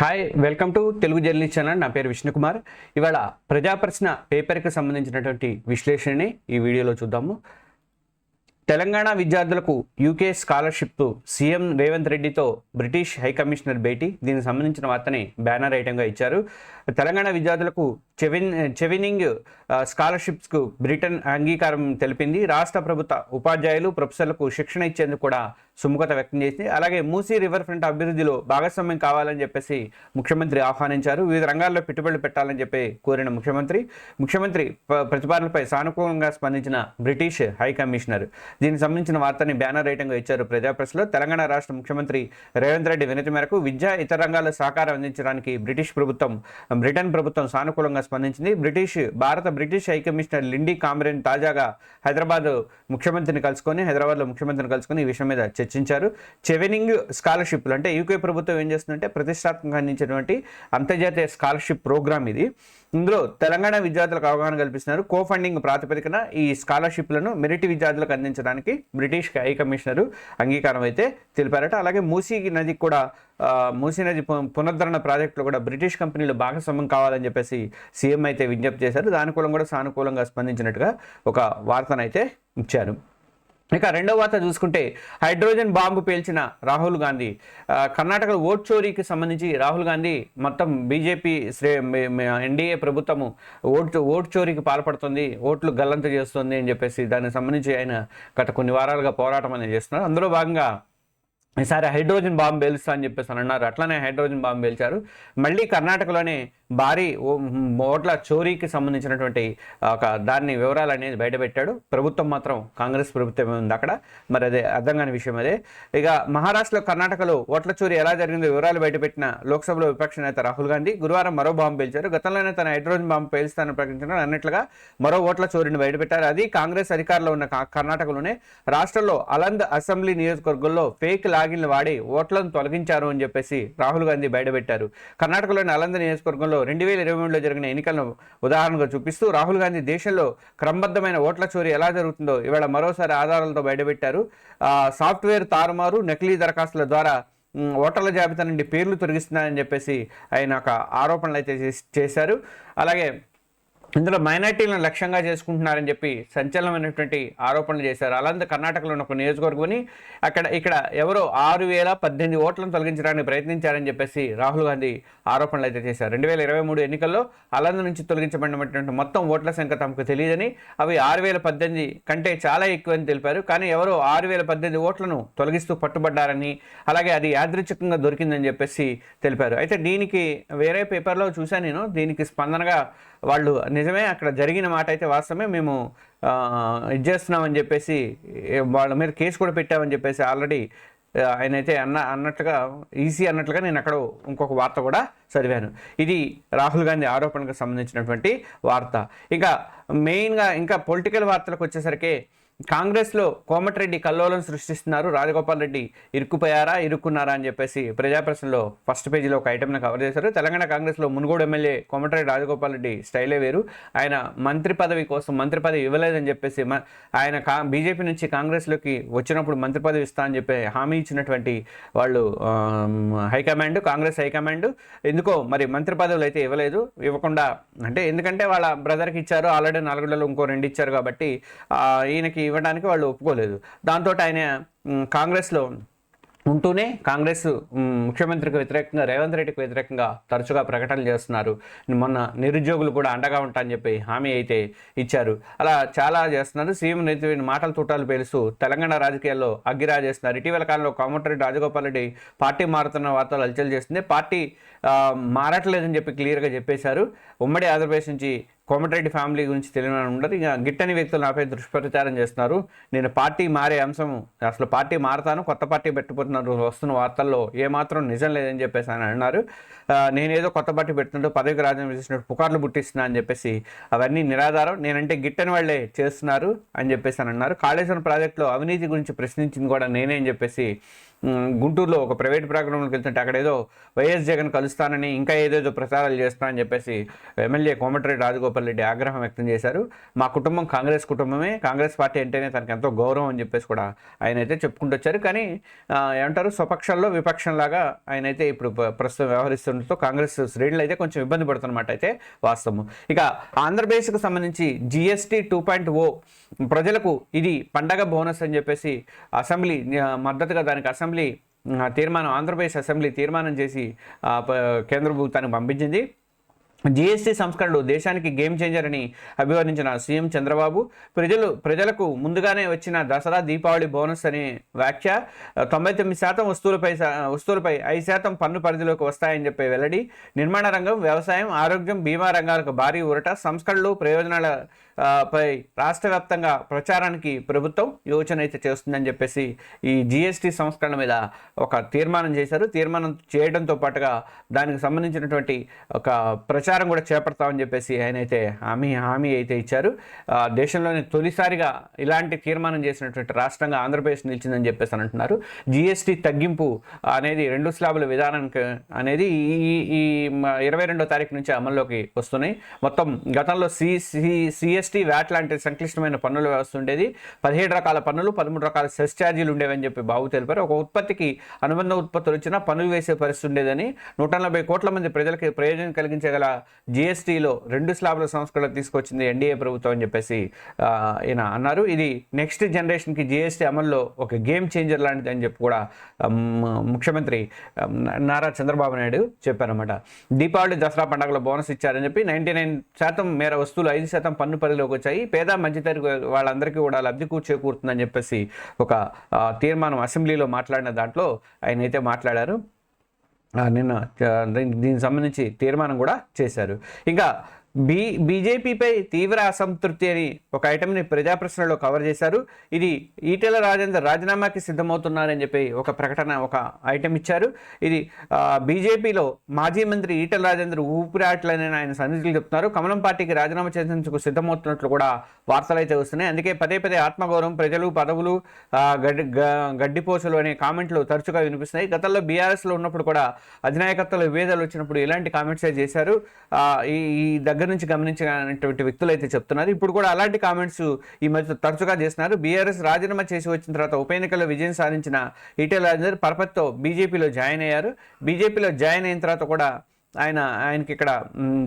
Hi welcome to Telugu journalist channel నా పేరు విష్ణుకుమార్. ఇవాళ ప్రజాప్రశ్న పేపర్కి సంబంధించినటువంటి విశ్లేషణని ఈ వీడియోలో చూద్దాము. తెలంగాణ విద్యార్థులకు యూకే స్కాలర్షిప్ సీఎం రేవంత్ రెడ్డితో బ్రిటిష్ హై కమిషనర్ భేటీ. దీనికి సంబంధించిన వార్తని బ్యానర్ ఐటెంగా ఇచ్చారు. తెలంగాణ విద్యార్థులకు చెవిన్ చెవినింగ్ స్కాలర్షిప్స్కు బ్రిటన్ అంగీకారం తెలిపింది. రాష్ట్ర ప్రభుత్వ ఉపాధ్యాయులు ప్రొఫెసర్లకు శిక్షణ ఇచ్చేందుకు కూడా సుముఖత వ్యక్తం చేసింది. అలాగే మూసీ రివర్ ఫ్రంట్ అభివృద్ధిలో భాగస్వామ్యం కావాలని చెప్పేసి ముఖ్యమంత్రి ఆహ్వానించారు. వివిధ రంగాల్లో పెట్టుబడులు పెట్టాలని చెప్పి కోరిన ముఖ్యమంత్రి ముఖ్యమంత్రి ప- ప్రతిపాదనలపై సానుకూలంగా స్పందించిన బ్రిటిష్ హై కమిషనర్. దీనికి సంబంధించిన వార్తని బ్యానర్ రైటింగ్గా ఇచ్చారు ప్రజాప్రెస్లో తెలంగాణ రాష్ట్ర ముఖ్యమంత్రి రేవంత్ రెడ్డి వినతి మేరకు విద్యా ఇతర రంగాల్లో సహకారం అందించడానికి బ్రిటిష్ ప్రభుత్వం బ్రిటన్ ప్రభుత్వం సానుకూలంగా స్పందించింది. బ్రిటిష్ భారత British high commissioner Lindy Cameron తాజాగా హైదరాబాద్ ముఖ్యమంత్రిని కలుసుకొని హైదరాబాద్లో ముఖ్యమంత్రిని కలుసుకొని ఈ విషయం మీద చర్చించారు. చెవెనింగ్ స్కాలర్షిప్లు అంటే యూకే ప్రభుత్వం ఏం చేస్తుందంటే ప్రతిష్టాత్మకంగా అందించినటువంటి అంతర్జాతీయ స్కాలర్షిప్ ప్రోగ్రామ్ ఇది. ఇందులో తెలంగాణ విద్యార్థులకు అవగాహన కల్పిస్తున్నారు. కో ఫండింగ్ ప్రాతిపదికన ఈ స్కాలర్షిప్లను మెరిట్ విద్యార్థులకు అందించడానికి బ్రిటిష్ హై కమిషనరు అంగీకారం అయితే తెలిపారట. అలాగే మూసీ నదికి కూడా మూసీ నది పునరుద్ధరణ ప్రాజెక్టులో కూడా బ్రిటిష్ కంపెనీలు భాగస్వామ్యం కావాలని చెప్పేసి సీఎం అయితే విజ్ఞప్తి చేశారు. దానికూలం కూడా సానుకూలంగా స్పందించినట్టుగా ఒక వార్తనైతే ఇచ్చారు. ఇక రెండవ వార్త చూసుకుంటే హైడ్రోజన్ బాంబు పేల్చిన రాహుల్ గాంధీ. కర్ణాటక కర్ణాటకలో ఓట్ చోరీకి సంబంధించి రాహుల్ గాంధీ మొత్తం బీజేపీ శ్రే ఎన్డీఏ ప్రభుత్వము ఓటు ఓటు చోరీకి పాల్పడుతుంది ఓట్లు గల్లంత చేస్తుంది అని చెప్పేసి దానికి సంబంధించి ఆయన గత కొన్ని వారాలుగా పోరాటం అనేది చేస్తున్నారు. అందులో భాగంగా ఈసారి హైడ్రోజన్ బాంబు పేలుస్తా అని చెప్పేసి అని అన్నారు. అట్లనే హైడ్రోజన్ బాంబు పేల్చారు. మళ్ళీ కర్ణాటకలోనే భారీ ఓట్ల చోరీకి సంబంధించినటువంటి ఒక దాన్ని వివరాలు అనేది బయటపెట్టాడు. ప్రభుత్వం మాత్రం కాంగ్రెస్ ప్రభుత్వమే ఉంది అక్కడ. మరి అదే అర్థం కాని విషయం అదే. ఇక మహారాష్ట్రలో కర్ణాటకలో ఓట్ల చోరీ ఎలా జరిగిందో వివరాలు బయటపెట్టిన లోక్సభలో విపక్ష నేత రాహుల్ గాంధీ గురువారం మరో బాంబు పేల్చారు. గతంలోనే తన హైడ్రోజన్ బాంబు పేలుస్తానని ప్రకటించడం అన్నట్లుగా మరో ఓట్ల చోరీని బయటపెట్టారు. అది కాంగ్రెస్ అధికారంలో ఉన్న కర్ణాటకలోనే. రాష్ట్రంలో అలంద్ అసెంబ్లీ నియోజకవర్గంలో ఫేక్ లాగిన్లు వాడి ఓట్లను తొలగించారు అని చెప్పేసి రాహుల్ గాంధీ బయటపెట్టారు. కర్ణాటకలోని అలంద నియోజకవర్గంలో రెండు వేల ఇరవై మూడులో జరిగిన ఎన్నికలను ఉదాహరణగా చూపిస్తూ రాహుల్ గాంధీ దేశంలో క్రమబద్ధమైన ఓట్ల చోరీ ఎలా జరుగుతుందో ఇవాళ మరోసారి ఆధారాలతో బయటపెట్టారు. సాఫ్ట్వేర్ తారుమారు నకిలీ దరఖాస్తుల ద్వారా ఓటర్ల జాబితా నుండి పేర్లు తొలగిస్తున్నారని చెప్పేసి ఆయన ఒక ఆరోపణలు అయితే చేశారు. అలాగే ఇందులో మైనార్టీలను లక్ష్యంగా చేసుకుంటున్నారని చెప్పి సంచలనమైనటువంటి ఆరోపణలు చేశారు. అలాంటి కర్ణాటకలో ఉన్న ఒక నియోజకవర్గమని అక్కడ ఇక్కడ ఎవరో ఆరు వేల పద్దెనిమిది ఓట్లను తొలగించడానికి ప్రయత్నించారని చెప్పేసి రాహుల్ గాంధీ ఆరోపణలు అయితే చేశారు. రెండు వేల ఇరవై మూడు ఎన్నికల్లో అలంద నుంచి తొలగించబడినటువంటి మొత్తం ఓట్ల సంఖ్య తమకు తెలియదని అవి ఆరు వేల పద్దెనిమిది కంటే చాలా ఎక్కువని తెలిపారు. కానీ ఎవరో ఆరు వేల పద్దెనిమిది ఓట్లను తొలగిస్తూ పట్టుబడ్డారని అలాగే అది యాదృచ్ఛికంగా దొరికిందని చెప్పేసి తెలిపారు. అయితే దీనికి వేరే పేపర్లో చూశాను నేను. దీనికి స్పందనగా వాళ్ళు నిజమే అక్కడ జరిగిన మాట అయితే వాస్తవమే మేము ఇది చేస్తున్నామని చెప్పేసి వాళ్ళ మీద కేసు కూడా పెట్టామని చెప్పేసి ఆల్రెడీ ఆయన అయితే అన్న అన్నట్లుగా ఈసీ అన్నట్లుగా నేను అక్కడ ఇంకొక వార్త కూడా చదివాను. ఇది రాహుల్ గాంధీ ఆరోపణకు సంబంధించినటువంటి వార్త. ఇంకా మెయిన్గా ఇంకా పొలిటికల్ వార్తలకు వచ్చేసరికి కాంగ్రెస్లో కోమటిరెడ్డి కల్లోలం సృష్టిస్తున్నారు. రాజగోపాల్ రెడ్డి ఇరుక్కుపోయారా ఇరుక్కున్నారా అని చెప్పేసి ప్రజాప్రశ్నలో ఫస్ట్ పేజీలో ఒక ఐటమ్ని కవర్ చేశారు. తెలంగాణ కాంగ్రెస్లో మునుగోడు ఎమ్మెల్యే కోమటిరెడ్డి రాజగోపాల్ రెడ్డి స్టైలే వేరు. ఆయన మంత్రి పదవి కోసం మంత్రి పదవి ఇవ్వలేదని చెప్పేసి మ- ఆయన కా బీజేపీ నుంచి కాంగ్రెస్లోకి వచ్చినప్పుడు మంత్రి పదవి ఇస్తా అని చెప్పి హామీ ఇచ్చినటువంటి వాళ్ళు హైకమాండ్ కాంగ్రెస్ హైకమాండ్. ఎందుకో మరి మంత్రి పదవులు అయితే ఇవ్వలేదు. ఇవ్వకుండా అంటే ఎందుకంటే వాళ్ళ బ్రదర్కి ఇచ్చారు. ఆల్రెడీ నలుగురిలో ఇంకో రెండు ఇచ్చారు కాబట్టి ఈయనకి ఇవ్వడానికి వాళ్ళు ఒప్పుకోలేదు. దాంతో ఆయన కాంగ్రెస్లో ఉంటూనే కాంగ్రెస్ ముఖ్యమంత్రికి వ్యతిరేకంగా రేవంత్ రెడ్డికి వ్యతిరేకంగా తరచుగా ప్రకటనలు చేస్తున్నారు. మొన్న నిరుద్యోగులు కూడా అండగా ఉంటా అని చెప్పి హామీ అయితే ఇచ్చారు. అలా చాలా చేస్తున్నారు. సీఎం నేత మాటల తూటాలు పేలుస్తూ తెలంగాణ రాజకీయాల్లో అగ్గిరా చేస్తున్నారు. ఇటీవల కాలంలో కోమటిరెడ్డి రాజగోపాల్ రెడ్డి పార్టీ మారుతున్న వార్తలు అలచలు చేస్తుంది. పార్టీ మారట్లేదని చెప్పి క్లియర్గా చెప్పేశారు. ఉమ్మడి ఆంధ్రప్రదేశ్ నుంచి కోమటిరెడ్డి ఫ్యామిలీ గురించి తెలియని ఉండదు. ఇక గిట్టని వ్యక్తులు నాపై దుష్ప్రచారం చేస్తున్నారు. నేను పార్టీ మారే అంశం అసలు పార్టీ మారతాను కొత్త పార్టీ పెట్టుకుంటున్నారు వస్తున్న వార్తల్లో ఏమాత్రం నిజం లేదని చెప్పేసి ఆయన అన్నారు. నేనేదో కొత్త పార్టీ పెడుతుంటూ పదవికి రాజీనామా చేసినట్టు పుకార్లు పుట్టిస్తున్నా అని చెప్పేసి అవన్నీ నిరాధారం. నేనంటే గిట్టని వాళ్ళే చేస్తున్నారు అని చెప్పేసి అని అన్నారు. కాళేశ్వరం ప్రాజెక్టులో అవినీతి గురించి ప్రశ్నించింది కూడా నేనే అని చెప్పేసి గుంటూరులో ఒక ప్రైవేట్ ప్రోగ్రాంకి వెళ్తుంటే అక్కడ ఏదో వైఎస్ జగన్ కలుస్తానని ఇంకా ఏదేదో ప్రచారాలు చేస్తానని చెప్పేసి ఎమ్మెల్యే కోమటిరెడ్డి రాజగోపాల్ రెడ్డి ఆగ్రహం వ్యక్తం చేశారు. మా కుటుంబం కాంగ్రెస్ కుటుంబమే. కాంగ్రెస్ పార్టీ అంటేనే తనకు ఎంతో గౌరవం అని చెప్పేసి కూడా ఆయన అయితే చెప్పుకుంటూ వచ్చారు. కానీ ఏమంటారు స్వపక్షంలో విపక్షంలాగా ఆయన అయితే ఇప్పుడు ప్రస్తుతం వ్యవహరిస్తుండటంతో కాంగ్రెస్ శ్రేణులు అయితే కొంచెం ఇబ్బంది పడుతున్నమాట అయితే వాస్తవం ఇక ఆంధ్రప్రదేశ్కు సంబంధించి జిఎస్టీ టూ పాయింట్ ఓ ప్రజలకు ఇది పండగ బోనస్ అని చెప్పేసి అసెంబ్లీ మద్దతుగా దానికి అసెంబ్లీ అసెంబ్లీ తీర్మానం ఆంధ్రప్రదేశ్ అసెంబ్లీ తీర్మానం చేసి ఆ, ప- కేంద్ర ప్రభుత్వానికి పంపించింది. జీఎస్టీ సంస్కరణలు దేశానికి గేమ్ చేంజర్ అని అభివర్ణించిన సీఎం చంద్రబాబు ప్రజలు ప్రజలకు ముందుగానే వచ్చిన దసరా దీపావళి బోనస్ అనే వ్యాఖ్య తొంభై తొమ్మిది శాతం వస్తువులపై వస్తువులపై ఐదు శాతం పన్ను పరిధిలోకి వస్తాయని చెప్పే వెల్లడి నిర్మాణ రంగం వ్యవసాయం ఆరోగ్యం బీమా రంగాలకు భారీ ఊరట సంస్కరణలు ప్రయోజనాల పై రాష్ట్ర వ్యాప్తంగా ప్రచారానికి ప్రభుత్వం యోచన అయితే చేస్తుందని చెప్పేసి ఈ జిఎస్టి సంస్కరణ మీద ఒక తీర్మానం చేశారు. తీర్మానం చేయడంతో పాటుగా దానికి సంబంధించినటువంటి ఒక ప్రచారం ప్రచారం కూడా చేపడతామని చెప్పేసి ఆయన అయితే హామీ హామీ అయితే ఇచ్చారు. దేశంలోని దేశంలోనే తొలిసారిగా ఇలాంటి తీర్మానం చేసినటువంటి రాష్ట్రంగా ఆంధ్రప్రదేశ్ నిలిచిందని చెప్పేసి అని అంటున్నారు. జిఎస్టీ తగ్గింపు అనేది రెండు స్లాబుల విధానానికి అనేది ఈ ఈ ఇరవై రెండో తారీఖు నుంచి అమల్లోకి వస్తున్నాయి. మొత్తం గతంలో సి సి సిఎస్టీ వ్యాట్ లాంటి సంక్లిష్టమైన పన్నుల వ్యవస్థ ఉండేది. పదిహేడు రకాల పన్నులు పదమూడు రకాల సెస్ ఛార్జీలు ఉండేవని చెప్పి బాబు తెలిపారు. ఒక ఉత్పత్తికి అనుబంధ ఉత్పత్తులు వచ్చినా పన్నులు వేసే పరిస్థితి ఉండేదని నూట నలభై కోట్ల మంది ప్రజలకి ప్రయోజనం కలిగించగల జిఎస్టీలో రెండు స్లాబ్ల సంస్కరణ తీసుకొచ్చింది ఎన్డీఏ ప్రభుత్వం అని చెప్పేసి ఈయన అన్నారు. ఇది నెక్స్ట్ జనరేషన్కి జిఎస్టీ అమల్లో ఒక గేమ్ చేంజర్ లాంటిది అని చెప్పి కూడా ముఖ్యమంత్రి నారా చంద్రబాబు నాయుడు చెప్పారన్నమాట. దీపావళి దసరా పండుగలో బోనస్ ఇచ్చారని చెప్పి నైంటీ నైన్ శాతం మేర వస్తువులు ఐదు శాతం పన్ను పరిధిలోకి వచ్చాయి. పేద మధ్యతరగతి వాళ్ళందరికీ కూడా లబ్ధి కూర్చేకూరుతుందని చెప్పేసి ఒక తీర్మానం అసెంబ్లీలో మాట్లాడిన దాంట్లో ఆయన అయితే మాట్లాడారు. నిన్న దీనికి సంబంధించి తీర్మానం కూడా చేశారు. ఇంకా బీ బీజేపీపై తీవ్ర అసంతృప్తి అని ఒక ఐటమ్ని ప్రజాప్రశ్నలో కవర్ చేశారు. ఇది ఈటెల రాజేందర్ రాజీనామాకి సిద్ధమవుతున్నారని చెప్పి ఒక ప్రకటన ఒక ఐటెం ఇచ్చారు. ఇది బీజేపీలో మాజీ మంత్రి ఈటెల రాజేందర్ ఊపిరాట్లని ఆయన సన్నిధులు చెప్తున్నారు. కమలం పార్టీకి రాజీనామా చేసేందుకు సిద్ధమవుతున్నట్లు కూడా వార్తలు అయితే వస్తున్నాయి. అందుకే పదే పదే ఆత్మగౌరవం ప్రజలు పదవులు గడ్డి గడ్డిపోసలు అనే కామెంట్లు తరచుగా వినిపిస్తున్నాయి. గతంలో బీఆర్ఎస్లో ఉన్నప్పుడు కూడా అధినాయకత్వంలో విభేదాలు వచ్చినప్పుడు ఇలాంటి కామెంట్సే చేశారు. ఈ దగ్గర దగ్గర నుంచి గమనించినటువంటి వ్యక్తులు అయితే చెప్తున్నారు. ఇప్పుడు కూడా అలాంటి కామెంట్స్ ఈ మధ్య తరచుగా చేస్తున్నారు. బీఆర్ఎస్ రాజీనామా చేసి వచ్చిన తర్వాత ఉప ఎన్నికల్లో విజయం సాధించిన ఈటెల రాజేందర్ పరపతితో బీజేపీలో జాయిన్ అయ్యారు. బీజేపీలో జాయిన్ అయిన తర్వాత కూడా ఆయన ఆయనకి ఇక్కడ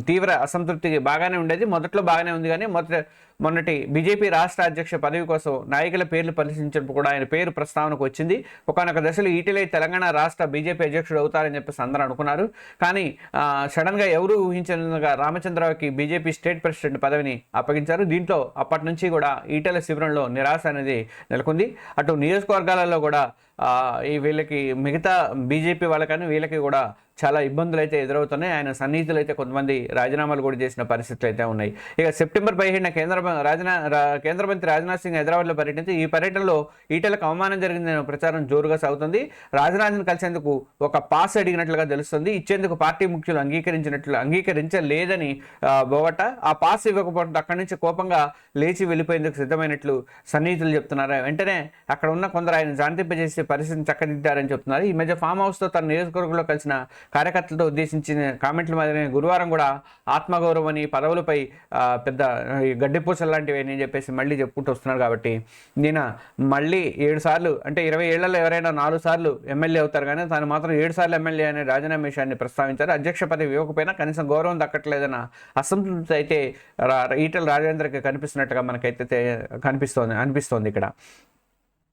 తీవ్ర అసంతృప్తి బాగానే ఉండేది. మొదట్లో బాగానే ఉంది కానీ మొదట మొన్నటి బీజేపీ రాష్ట్ర అధ్యక్ష పదవి కోసం నాయకుల పేర్లు పరిశీలించినప్పుడు కూడా ఆయన పేరు ప్రస్తావనకు వచ్చింది. ఒకనొక దశలో ఈటెలే తెలంగాణ రాష్ట్ర బీజేపీ అధ్యక్షుడు అవుతారని చెప్పేసి అందరూ అనుకున్నారు. కానీ సడన్గా ఎవరు ఊహించినగా రామచంద్రరావుకి బీజేపీ స్టేట్ ప్రెసిడెంట్ పదవిని అప్పగించారు. దీంట్లో అప్పటి నుంచి కూడా ఈటెల శిబిరంలో నిరాశ అనేది నెలకొంది. అటు నియోజకవర్గాలలో కూడా ఈ వీళ్ళకి మిగతా బీజేపీ వాళ్ళకని వీళ్ళకి కూడా చాలా ఇబ్బందులు అయితే ఎదురవుతున్నాయి. ఆయన సన్నిహితులు అయితే కొంతమంది రాజీనామాలు కూడా చేసిన పరిస్థితులు అయితే ఉన్నాయి. ఇక సెప్టెంబర్ పదిహేడున కేంద్ర రాజనా కేంద్ర మంత్రి రాజ్నాథ్ సింగ్ హైదరాబాద్లో పర్యటించి ఈ పర్యటనలో ఈటలకు అవమానం జరిగిందనే ప్రచారం జోరుగా సాగుతుంది. రాజనాథ్ని కలిసేందుకు ఒక పాస్ అడిగినట్లుగా తెలుస్తుంది. ఇచ్చేందుకు పార్టీ ముఖ్యులు అంగీకరించినట్లు అంగీకరించలేదని ఆ, బోగట్ట ఆ పాస్ ఇవ్వకపోవడంతో అక్కడి నుంచి కోపంగా లేచి వెళ్ళిపోయేందుకు సిద్ధమైనట్లు సన్నిహితులు చెప్తున్నారు. వెంటనే అక్కడ ఉన్న కొందరు ఆయన శాంతింపజేసి పరిస్థితిని చక్కదిద్దారని చెప్తున్నారు. ఈ మధ్య ఫామ్ హౌస్తో తన నియోజకవర్గంలో కలిసిన కార్యకర్తలతో ఉద్దేశించిన కామెంట్ల మాదిరి గురువారం కూడా ఆత్మగౌరవం అని పదవులపై పెద్ద ఈ గడ్డిపూసలు లాంటివి అని చెప్పేసి మళ్ళీ చెప్పుకుంటూ వస్తున్నారు కాబట్టి నేను మళ్ళీ ఏడు సార్లు అంటే ఇరవై ఏళ్ళలో ఎవరైనా నాలుగు సార్లు ఎమ్మెల్యే అవుతారు కానీ తాను మాత్రం ఏడు సార్లు ఎమ్మెల్యే అనే రాజీనామా విషయాన్ని ప్రస్తావించారు. అధ్యక్ష పదవి ఇవ్వకపోయినా కనీసం గౌరవం దక్కట్లేదన్న అసంతృప్తి అయితే ఈటల రాజేంద్రకి కనిపిస్తున్నట్టుగా మనకైతే కనిపిస్తోంది అనిపిస్తోంది ఇక్కడ.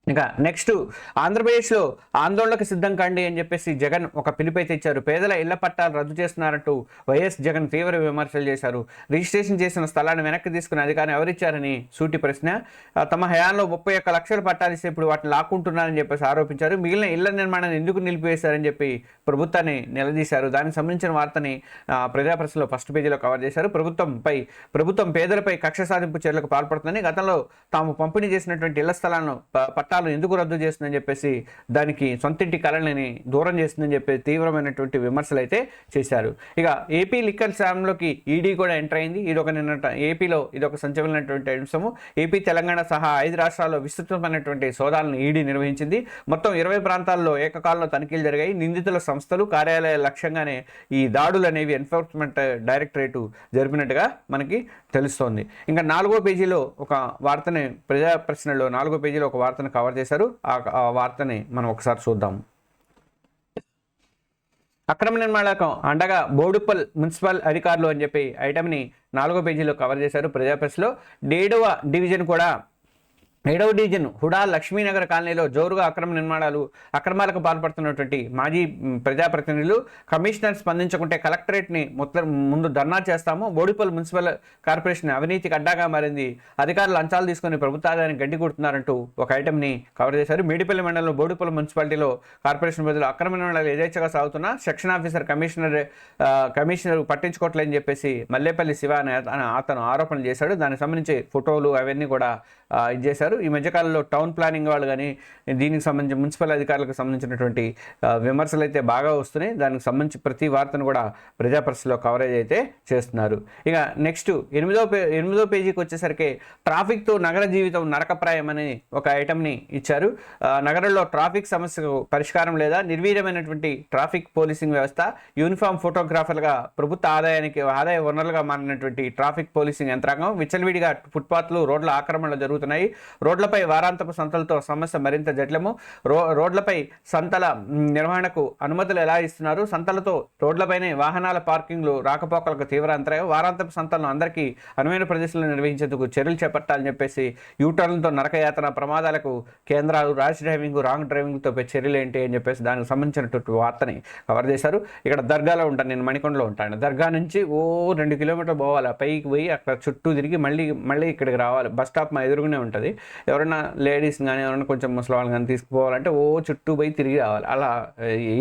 ఇక నెక్స్ట్ ఆంధ్రప్రదేశ్లో ఆందోళనకు సిద్ధం కండి అని చెప్పేసి జగన్ ఒక పిలుపైతే ఇచ్చారు పేదల ఇళ్ళ పట్టాలు రద్దు చేస్తున్నారంటూ వైఎస్ జగన్ తీవ్ర విమర్శలు చేశారు. రిజిస్ట్రేషన్ చేసిన స్థలాన్ని వెనక్కి తీసుకుని అధికారం ఎవరిచ్చారని సూటి ప్రశ్న. తమ హయాంలో ముప్పై ఒక్క లక్షల పట్టాలు ఇస్తే ఇప్పుడు వాటిని లాక్కుంటున్నారని చెప్పేసి ఆరోపించారు. మిగిలిన ఇళ్ళ నిర్మాణాన్ని ఎందుకు నిలిపివేశారని చెప్పి ప్రభుత్వాన్ని నిలదీశారు. దానికి సంబంధించిన వార్తని ఆ, ప్రజాప్రశ్నలో ఫస్ట్ పేజీలో కవర్ చేశారు. ప్రభుత్వంపై ప్రభుత్వం పేదలపై కక్ష సాధింపు చర్యలకు పాల్పడుతుందని గతంలో తాము పంపిణీ చేసినటువంటి ఇళ్ళ స్థలాలను ప- పథకాలను ఎందుకు రద్దు చేస్తుందని చెప్పేసి దానికి సొంతింటి కళలని దూరం చేస్తుందని చెప్పి తీవ్రమైనటువంటి విమర్శలు అయితే చేశారు. ఇక ఏపీ లిక్కర్ శాంలోకి ఈడీ కూడా ఎంటర్ అయింది. ఇది ఒక నిన్న ఏపీలో ఇది ఒక సంచలనటువంటి అంశము. ఏపీ తెలంగాణ సహా ఐదు రాష్ట్రాల్లో విస్తృతమైనటువంటి సోదాలను ఈడీ నిర్వహించింది. మొత్తం ఇరవై ప్రాంతాల్లో ఏకకాలంలో తనిఖీలు జరిగాయి. నిందితుల సంస్థలు కార్యాలయ లక్ష్యంగానే ఈ దాడులు అనేవి ఎన్ఫోర్స్మెంట్ డైరెక్టరేటు జరిపినట్టుగా మనకి తెలుస్తోంది. ఇంకా నాలుగో పేజీలో ఒక వార్తని ప్రజా ప్రశ్నలో నాలుగో పేజీలో ఒక వార్తను కవర్ కవర్ చేశారు? ఆ వార్తని మనం ఒకసారి చూద్దాం. అక్రమ నిర్మాణాలకు అండగా బోడుప్పల్ మున్సిపల్ అధికారులు అని చెప్పి ఐటమ్ని నాలుగో పేజీలో కవర్ చేశారు ప్రజాప్రెస్లో డేడవ డివిజన్ కూడా ఏడవ డివిజన్ హుడా లక్ష్మీనగర్ కాలనీలో జోరుగా అక్రమ నిర్మాణాలు అక్రమాలకు పాల్పడుతున్నటువంటి మాజీ ప్రజాప్రతినిధులు కమిషనర్ స్పందించకుంటే కలెక్టరేట్ని మొత్తం ముందు ధర్నా చేస్తాము. బోడిపల్లి మున్సిపల్ కార్పొరేషన్ అవినీతికి అడ్డాగా మారింది. అధికారులు లంచాలు తీసుకొని ప్రభుత్వ ఆదాయాన్ని గడ్డి కొడుతున్నారంటూ ఒక ఐటమ్ని కవర్ చేశారు. మేడిపల్లి మండలంలో బోడిపల్లి మున్సిపాలిటీలో కార్పొరేషన్ బదులు అక్రమ నిర్మాణాలు యథేచ్ఛగా సాగుతున్న సెక్షన్ ఆఫీసర్ కమిషనర్ కమిషనర్ పట్టించుకోవట్లేదని చెప్పేసి మల్లేపల్లి శివ అనే అతను- ఆరోపణలు చేశాడు. దానికి సంబంధించి ఫోటోలు అవన్నీ కూడా ఇది చేశారు. ఈ మధ్యకాలంలో టౌన్ ప్లానింగ్ వాళ్ళు కానీ దీనికి సంబంధించి మున్సిపల్ అధికారులకు సంబంధించినటువంటి విమర్శలు అయితే బాగా వస్తున్నాయి. దానికి సంబంధించి ప్రతి వార్తను కూడా ప్రజాపరిస్థితిలో కవరేజ్ అయితే చేస్తున్నారు. ఇక నెక్స్ట్ ఎనిమిదో పే ఎనిమిదో పేజీకి వచ్చేసరికి ట్రాఫిక్తో నగర జీవితం నరకప్రాయం అని ఒక ఐటమ్ని ఇచ్చారు. నగరంలో ట్రాఫిక్ సమస్యకు పరిష్కారం లేదా నిర్వీర్యమైనటువంటి ట్రాఫిక్ పోలీసింగ్ వ్యవస్థ యూనిఫామ్ ఫోటోగ్రాఫర్లుగా ప్రభుత్వ ఆదాయానికి ఆదాయ వనరులుగా మారినటువంటి ట్రాఫిక్ పోలీసింగ్ యంత్రాంగం విచ్చలవిడిగా ఫుట్పాత్లు రోడ్ల ఆక్రమణలు జరుగుతున్నాయి. రోడ్లపై వారాంతపు సంతలతో సమస్య మరింత జట్లము. రో రోడ్లపై సంతల నిర్వహణకు అనుమతులు ఎలా ఇస్తున్నారు? సంతలతో రోడ్లపైనే వాహనాల పార్కింగ్లు రాకపోకలకు తీవ్ర అంతరాయం. వారాంతపు సంతలను అందరికీ అనువైన ప్రదేశాలను నిర్వహించేందుకు చర్యలు చేపట్టాలని చెప్పేసి యూటర్న్లతో నరకయాతన ప్రమాదాలకు కేంద్రాలు ర్యాష్ డ్రైవింగ్ రాంగ్ డ్రైవింగ్తో చర్యలు ఏంటి అని చెప్పేసి దానికి సంబంధించినటువంటి వార్తని కవర్ చేశారు. ఇక్కడ దర్గాలో ఉంటాను నేను మణికొండలో ఉంటాను. దర్గా నుంచి ఓ రెండు కిలోమీటర్లు పోవాలి. పైకి పోయి అక్కడ చుట్టూ తిరిగి మళ్ళీ మళ్ళీ ఇక్కడికి రావాలి. బస్ స్టాప్ మా ఎదురుగునే ఉంటుంది. ఎవరైనా లేడీస్ కానీ ఎవరైనా కొంచెం ముసలి వాళ్ళు కానీ తీసుకుపోవాలంటే ఓ చుట్టూ పోయి తిరిగి రావాలి. అలా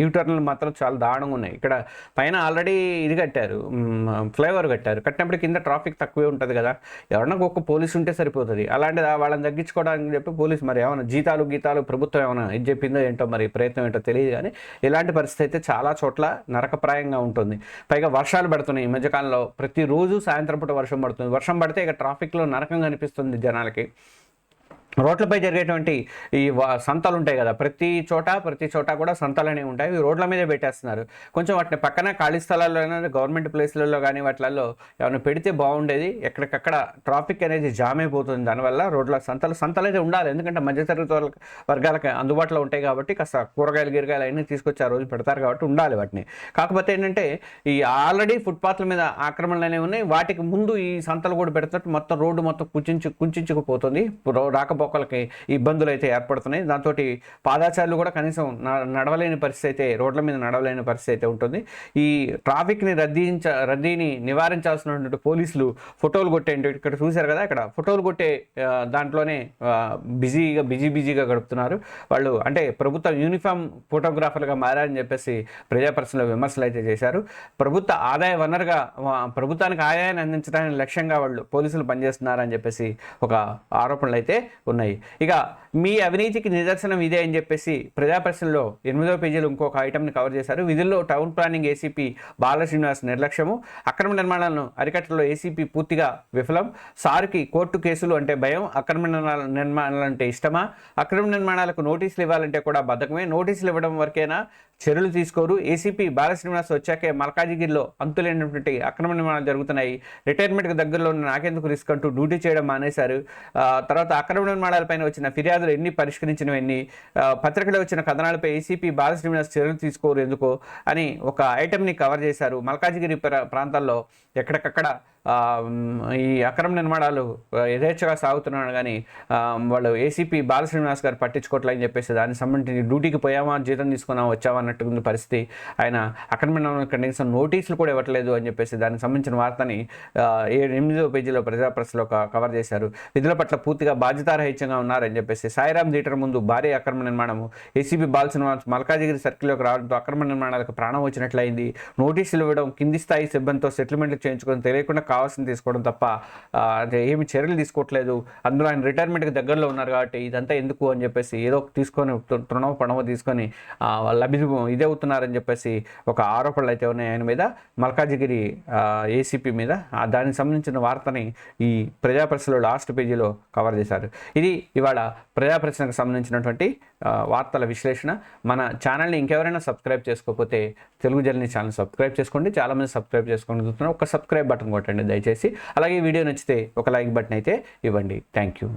యూటర్న్లు మాత్రం చాలా దారుణంగా ఉన్నాయి. ఇక్కడ పైన ఆల్రెడీ ఇది కట్టారు. ఫ్లైఓవర్ కట్టారు. కట్టినప్పుడు కింద ట్రాఫిక్ తక్కువే ఉంటుంది కదా. ఎవరైనా ఒక్క పోలీస్ ఉంటే సరిపోతుంది. అలాంటిది వాళ్ళని తగ్గించుకోవడానికి చెప్పి పోలీస్ మరి ఏమైనా జీతాలు గీతాలు ప్రభుత్వం ఏమైనా ఇది చెప్పిందో ఏంటో మరి ప్రయత్నం ఏంటో తెలియదు కానీ ఇలాంటి పరిస్థితి అయితే చాలా చోట్ల నరకప్రాయంగా ఉంటుంది. పైగా వర్షాలు పడుతున్నాయి ఈ మధ్యకాలంలో. ప్రతిరోజు సాయంత్రం పూట వర్షం పడుతుంది. వర్షం పడితే ఇక ట్రాఫిక్లో నరకంగా కనిపిస్తుంది జనాలకి. రోడ్లపై జరిగేటువంటి ఈ సంతలు ఉంటాయి కదా. ప్రతి చోట ప్రతి చోట కూడా సంతలు అనేవి ఉంటాయి. ఇవి రోడ్ల మీదే పెట్టేస్తున్నారు. కొంచెం వాటిని పక్కన ఖాళీ స్థలాల్లో గవర్నమెంట్ ప్లేస్లలో కానీ వాటిలలో ఏమైనా పెడితే బాగుండేది. ఎక్కడికక్కడ ట్రాఫిక్ అనేది జామ్ అయిపోతుంది. దానివల్ల రోడ్ల సంతలు సంతలు అయితే ఉండాలి. ఎందుకంటే మధ్యతరగతి వర్గాలకు అందుబాటులో ఉంటాయి కాబట్టి కాస్త కూరగాయలు గిరగాయలు అన్నీ తీసుకొచ్చి ఆ రోజు పెడతారు కాబట్టి ఉండాలి వాటిని. కాకపోతే ఏంటంటే ఈ ఆల్రెడీ ఫుట్పాత్ల మీద ఆక్రమణలు అనేవి ఉన్నాయి. వాటికి ముందు ఈ సంతలు కూడా పెడుతున్నట్టు మొత్తం రోడ్డు మొత్తం కుంచించు కుంచుకుపోతుంది రాకపో రాకపోకలకి ఇబ్బందులు అయితే ఏర్పడుతున్నాయి. దాంతో పాదాచారులు కూడా కనీసం న- నడవలేని పరిస్థితి అయితే రోడ్ల మీద నడవలేని పరిస్థితి అయితే ఉంటుంది. ఈ ట్రాఫిక్ని రద్దీంచ రద్దీని నివారించాల్సినటువంటి పోలీసులు ఫోటోలు కొట్టే ఇక్కడ చూశారు కదా ఇక్కడ ఫోటోలు కొట్టే దాంట్లోనే బిజీగా బిజీ బిజీగా గడుపుతున్నారు. వాళ్ళు అంటే ప్రభుత్వ యూనిఫామ్ ఫోటోగ్రాఫర్లుగా మారారని చెప్పేసి ప్రజాప్రశ్నలో విమర్శలు అయితే చేశారు. ప్రభుత్వ ఆదాయ వనరుగా ప్రభుత్వానికి ఆదాయాన్ని అందించడానికి లక్ష్యంగా వాళ్ళు పోలీసులు పనిచేస్తున్నారని చెప్పేసి ఒక ఆరోపణలు అయితే ఉన్నాయి. ఇక మీ అవినీతికి నిదర్శనం ఇదే అని చెప్పేసి ప్రజాప్రశ్నలో ఎనిమిదో పేజీలో ఇంకొక ఐటమ్ని కవర్ చేశారు. విధుల్లో town planning ACP Bala Srinivas నిర్లక్ష్యము. అక్రమ నిర్మాణాలను అరికట్టడంలో ఏసీపీ పూర్తిగా విఫలం. సార్కి కోర్టు కేసులు అంటే భయం. అక్రమ నిర్మాణాల- నిర్మాణాలు అంటే ఇష్టమా? అక్రమ నిర్మాణాలకు నోటీసులు ఇవ్వాలంటే కూడా బద్ధకమే. నోటీసులు ఇవ్వడం వరకైనా? చర్యలు తీసుకోరు. ఏసీపీ బాలశ్రీనివాస్ వచ్చాకే మల్కాజిగిరిలో అంతులేనటువంటి అక్రమ నిర్మాణాలు జరుగుతున్నాయి. రిటైర్మెంట్కి దగ్గరలో ఉన్న నాకెందుకు రిస్క్ అంటూ డ్యూటీ చేయడం మానేశారు. ఆ, తర్వాత అక్రమ నిర్మాణాలపైన వచ్చిన ఫిర్యాదు ఫిర్యాదులు ఎన్ని పరిష్కరించినవి ఎన్ని ఆ, పత్రికలో వచ్చిన కథనాలపై ఏసీపీ బాలశ్రీనివాస్ చర్యలు తీసుకోరు ఎందుకు అని ఒక ఐటెంని కవర్ చేశారు. మల్కాజిగిరి ప్రాంతాల్లో ఎక్కడికక్కడ ఈ అక్రమ నిర్మాణాలు యథేచ్ఛగా సాగుతున్నాడు కానీ వాళ్ళు ఏసీపీ బాలశ్రీనివాస్ గారు పట్టించుకోవట్లేదని చెప్పేసి దానికి సంబంధించి డ్యూటీకి పోయామా జీతం తీసుకున్నాం వచ్చామా అన్నట్టుంది పరిస్థితి. ఆయన అక్రమ నిర్మాణాలకు కనీసం నోటీసులు కూడా ఇవ్వట్లేదు అని చెప్పేసి దానికి సంబంధించిన వార్తని ఏ- ఎనిమిదో పేజీలో ప్రజాప్రస్లో కవర్ చేశారు. విధుల పట్ల పూర్తిగా బాధ్యతారహిత్యంగా ఉన్నారని చెప్పేసి సాయిరామ్ థియేటర్ ముందు భారీ అక్రమ నిర్మాణము ఏసీపీ బాలశ్రీనివాస్ మల్కాజిగిరి సర్కిల్లోకి రావడంతో అక్రమ నిర్మాణాలకు ప్రాణం వచ్చినట్లయింది. నోటీసులు ఇవ్వడం కింది స్థాయి సిబ్బందితో సెటిల్మెంట్లు చేయించుకొని తెలియకుండా కావాల్సింది తీసుకోవడం తప్ప అంటే ఏమి చర్యలు తీసుకోవట్లేదు. అందులో ఆయన రిటైర్మెంట్కి దగ్గరలో ఉన్నారు కాబట్టి ఇదంతా ఎందుకు అని చెప్పేసి ఏదో తీసుకొని తృ- తృణమో తీసుకొని లభి ఇదే అవుతున్నారని చెప్పేసి ఒక ఆరోపణలు అయితే ఉన్నాయి ఆయన మీద. మల్కాజిగిరి ఏసీపీ మీద దానికి సంబంధించిన వార్తని ఈ ప్రజాప్రశ్నలో లాస్ట్ పేజీలో కవర్ చేశారు. ఇది ఇవాళ ప్రజాప్రశ్నకు సంబంధించినటువంటి వార్తల విశ్లేషణ. మన ఛానల్ని ఇంకెవరైనా సబ్స్క్రైబ్ చేసుకోకపోతే తెలుగు జర్నీ ఛానల్ సబ్స్క్రైబ్ చేసుకోండి. చాలామంది సబ్స్క్రైబ్ చేసుకోండి చూస్తున్నారు. ఒక సబ్స్క్రైబ్ బటన్ కొట్టండి దయచేసి. అలాగే వీడియో నచ్చితే ఒక లైక్ బటన్ అయితే ఇవ్వండి. Thank you.